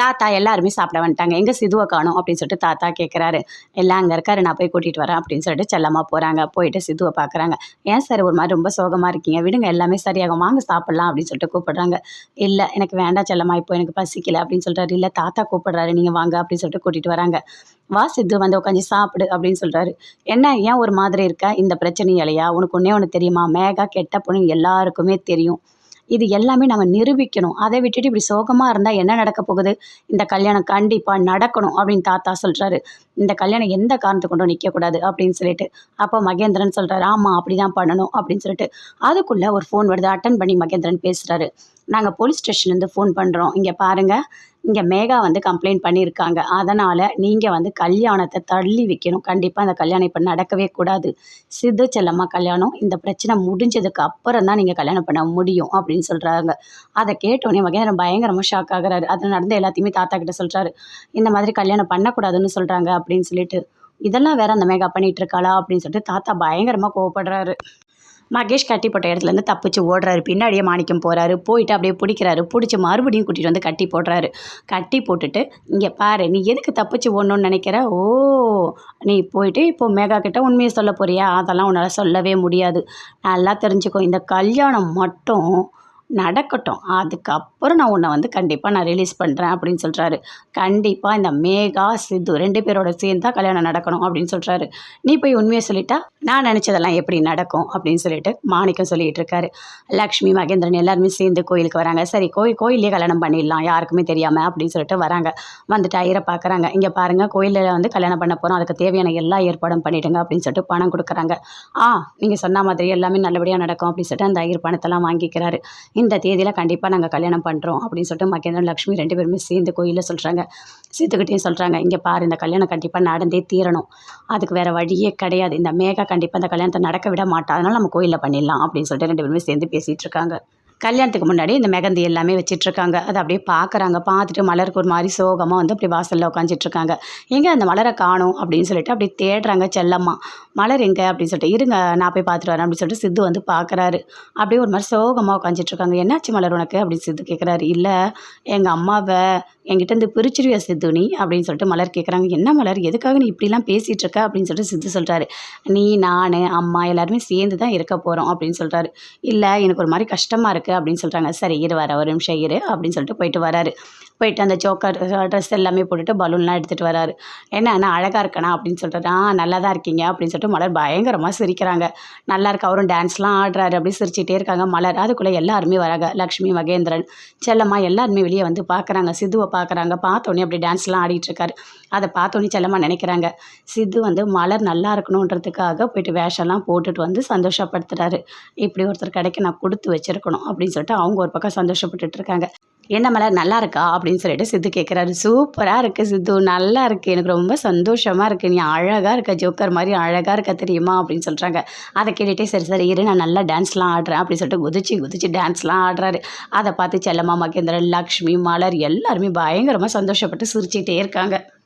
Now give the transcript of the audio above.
தாத்தா எல்லாருமே சாப்பிட வந்துட்டாங்க. எங்கே சிதுவை காணும் அப்படின்னு சொல்லிட்டு தாத்தா கேட்குறாரு எல்லாம் அங்கே இருக்காரு நான் போய் கூட்டிகிட்டு வரேன் அப்படின்னு சொல்லிட்டு செல்லமாக போகிறாங்க போயிட்டு சிதுவை பார்க்குறாங்க ஏன் சார் ஒரு மாதிரி ரொம்ப சோகமாக இருக்கீங்க? விடுங்க எல்லாமே சரியாகும். வாங்க சாப்பிட்லாம் அப்படின்னு சொல்லிட்டு கூப்பிடுறாங்க. இல்லை எனக்கு வேண்டாம் செல்லம்மா இப்போ எனக்கு பசிக்கல அப்படின்னு சொல்கிறாரு இல்லை தாத்தா கூப்பிடுறாரு நீங்கள் வாங்க அப்படின்னு சொல்லிட்டு கூட்டிகிட்டு வராங்க. வா சித்து வந்து உட்காந்து சாப்பிடு அப்படின்னு சொல்கிறாரு என்ன ஏன் ஒரு மாதிரி இருக்க? இந்த பிரச்சனையாலையா? உனக்கு ஒன்றே ஒன்று தெரியுமா? மேகா கெட்ட பொண்ணு எல்லாருக்குமே தெரியும். இது எல்லாமே நம்ம நிரூபிக்கணும். அதை விட்டுட்டு இப்படி சோகமாக இருந்தால் என்ன நடக்க போகுது? இந்த கல்யாணம் கண்டிப்பாக நடக்கணும் அப்படின்னு தாத்தா சொல்கிறாரு இந்த கல்யாணம் எந்த காரணத்தை கொண்டும் நிற்கக்கூடாது அப்படின்னு சொல்லிட்டு அப்போ மகேந்திரன் சொல்கிறாரு ஆமாம் அப்படி தான் பண்ணணும் அப்படின்னு சொல்லிட்டு. அதுக்குள்ளே ஒரு ஃபோன் வருது. அட்டன் பண்ணி மகேந்திரன் பேசுகிறாரு நாங்கள் போலீஸ் ஸ்டேஷன்லேருந்து ஃபோன் பண்ணுறோம் இங்கே பாருங்கள் இங்கே மேகா வந்து கம்ப்ளைண்ட் பண்ணியிருக்காங்க அதனால் நீங்கள் வந்து கல்யாணத்தை தள்ளி வைக்கணும். கண்டிப்பாக அந்த கல்யாணம் இப்போ நடக்கவே கூடாது. சித்து செல்லம்மா கல்யாணம். இந்த பிரச்சனை முடிஞ்சதுக்கு அப்புறம் தான் நீங்கள் கல்யாணம் பண்ண முடியும் அப்படின்னு சொல்கிறாங்க அதை கேட்டோடனே மகேந்திரன் பயங்கரமாக ஷாக் ஆகுறாரு. அது நடந்த எல்லாத்தையுமே தாத்தா கிட்ட சொல்கிறாரு இந்த மாதிரி கல்யாணம் பண்ணக்கூடாதுன்னு சொல்கிறாங்க அப்படின்னு சொல்லிட்டு. இதெல்லாம் வேற அந்த மேகா பண்ணிகிட்டு இருக்காளா அப்படின்னு சொல்லிட்டு தாத்தா பயங்கரமாக கோவப்படுறாரு. மகேஷ் கட்டி போட்ட இடத்துலேருந்து தப்பிச்சு ஓடுறாரு. பின்னாடியே மாணிக்கம் போகிறாரு போயிட்டு அப்படியே பிடிக்கிறாரு. பிடிச்சி மறுபடியும் கூட்டிகிட்டு வந்து கட்டி போடுறாரு. கட்டி போட்டுட்டு இங்கே பாரு நீ எதுக்கு தப்பிச்சு ஓடணும்னு நினைக்கிற? ஓ நீ போயிட்டு இப்போ மேகா கிட்ட உண்மையை சொல்ல போறியா? அதெல்லாம் உன்னால் சொல்லவே முடியாது. நல்லா தெரிஞ்சுக்கோ இந்த கல்யாணம் மட்டும் நடக்கட்டும். அதுக்கப்புறம் நான் உன்னை வந்து கண்டிப்பாக நான் ரிலீஸ் பண்ணுறேன் அப்படின்னு சொல்கிறாரு கண்டிப்பாக இந்த மேகா சித்து ரெண்டு பேரோட சேர்ந்து தான் கல்யாணம் நடக்கணும் அப்படின்னு சொல்கிறாரு நீ போய் உண்மையை சொல்லிட்டா? நான் நினச்சதெல்லாம் எப்படி நடக்கும் அப்படின்னு சொல்லிட்டு மாணிக்கம் சொல்லிகிட்டு இருக்காரு. லக்ஷ்மி மகேந்திரன் எல்லாருமே சேர்ந்து கோயிலுக்கு வராங்க. சரி கோயில் கோயிலே கல்யாணம் பண்ணிடலாம். யாருக்குமே தெரியாமல் அப்படின்னு சொல்லிட்டு வராங்க. வந்துட்டு ஐயரை பார்க்குறாங்க இங்கே பாருங்கள் கோயிலில் வந்து கல்யாணம் பண்ண போகிறோம் அதுக்கு தேவையான எல்லா ஏற்பாடும் பண்ணிவிடுங்க அப்படின்னு சொல்லிட்டு பணம் கொடுக்குறாங்க. ஆ நீங்கள் சொன்ன மாதிரி எல்லாமே நல்லபடியாக நடக்கும் அப்படின்னு சொல்லிட்டு அந்த ஐயர் பணத்தெல்லாம் வாங்கிக்கிறாரு. இந்த தேதியில் கண்டிப்பாக நாங்கள் கல்யாணம் பண்ணுறோம் அப்படின்னு சொல்லிட்டு மகேந்திரன் லக்ஷ்மி ரெண்டு பேருமே சேர்ந்து கோயிலில் சொல்கிறாங்க சேர்த்துக்கிட்டே சொல்கிறாங்க இங்கே பாரு இந்த கல்யாணம் கண்டிப்பாக நடந்தே தீரணும். அதுக்கு வேறு வழியே கிடையாது. இந்த மேகா கண்டிப்பாக இந்த கல்யாணத்தை நடக்க விட மாட்டா. அதனால் நம்ம கோயிலில் பண்ணிடலாம் அப்படின்னு சொல்லிட்டு ரெண்டு பேருமே சேர்ந்து பேசிகிட்டு இருக்காங்க. கல்யாணத்துக்கு முன்னாடி இந்த மெகந்தி எல்லாமே வச்சிட்ருக்காங்க. அதை அப்படியே பார்க்குறாங்க பார்த்துட்டு மலருக்கு ஒரு மாதிரி சோகமாக வந்து அப்படி வாசலில் உட்காந்துட்ருக்காங்க எங்கே அந்த மலரை காணும் அப்படின்னு சொல்லிட்டு அப்படி தேடுறாங்க செல்லம்மா. மலர் எங்கே அப்படின்னு சொல்லிட்டு இருங்க நான் போய் பார்த்துட்டு வரேன் அப்படின்னு சொல்லிட்டு சித்து வந்து பார்க்குறாரு அப்படியே ஒரு மாதிரி சோகமாக உட்காந்துட்ருக்காங்க என்னாச்சு மலர் உனக்கு? அப்படின்னு சித்து கேட்குறாரு இல்லை எங்கள் அம்மாவை என்கிட்ட இருந்து பிரிச்சிருவியா சித்து நீ? அப்படின்னு சொல்லிட்டு மலர் கேட்குறாங்க என்ன மலர்? எதுக்காக நீ இப்படிலாம் பேசிகிட்டு இருக்க அப்படின்னு சொல்லிட்டு சித்து சொல்கிறாரு நீ நான் அம்மா எல்லாருமே சேர்ந்து தான் இருக்க போகிறோம் அப்படின்னு சொல்கிறாரு இல்லை எனக்கு ஒரு மாதிரி கஷ்டமாக இருக்குது அப்படின்னு சொல்கிறாங்க சரி இரு வர ஒரு நிமிஷம் இரு அப்படின்னு சொல்லிட்டு போயிட்டு வராரு. போயிட்டு அந்த ஜோக்கர் ட்ரெஸ் எல்லாமே போட்டுட்டு பலூன்லாம் எடுத்துகிட்டு வராரு. என்ன நான் அழகாக இருக்கேனா? அப்படின்னு சொல்லிட்டு ஆ நல்லா தான் இருக்கீங்க அப்படின்னு சொல்லிட்டு மலர் பயங்கரமாக சிரிக்கிறாங்க. நல்லா இருக்கு அவரும் டான்ஸ்லாம் ஆடுறாரு அப்படி சிரிச்சிட்டே இருக்காங்க. மலர் அதுக்குள்ளே எல்லாருமே வராங்க. லக்ஷ்மி மகேந்திரன் செல்லம்மா எல்லாருமே வெளியே வந்து பார்க்குறாங்க சித்துவை பார்க்குறாங்க பார்த்தோன்னே அப்படி டான்ஸ்லாம் ஆடிட்டு இருக்காரு. அதை பார்த்தோன்னே செல்லம்மா நினைக்கிறாங்க சித்து வந்து மலர் நல்லா இருக்கணுன்றதுக்காக போயிட்டு வேஷம்லாம் போட்டுட்டு வந்து சந்தோஷப்படுத்துறாரு. இப்படி ஒருத்தர் கடைக்கு நான் கொடுத்து வச்சிருக்கணும் அப்படின்னு சொல்லிட்டு அவங்க ஒரு பக்கம் சந்தோஷப்பட்டுட்டு இருக்காங்க. என்ன மலர் நல்லா இருக்கா? அப்படின்னு சொல்லிட்டு சித்து கேட்குறாரு சூப்பராக இருக்குது சித்து. நல்லா இருக்குது எனக்கு ரொம்ப சந்தோஷமாக இருக்குது நீ அழகாக இருக்க. ஜோக்கர் மாதிரி அழகாக இருக்க தெரியுமா? அப்படின்னு சொல்கிறாங்க அதை கேட்டுகிட்டே சரி சரி. இரு. நான் நல்லா டான்ஸ்லாம் ஆடுறேன். அப்படின்னு சொல்லிட்டு குதிச்சு குதிச்சு டான்ஸ்லாம் ஆடுறாரு. அதை பார்த்து செல்லம்மா மகேந்திரன் லக்ஷ்மி மலர் எல்லாருமே பயங்கரமாக சந்தோஷப்பட்டு சிரிச்சிட்டே இருக்காங்க.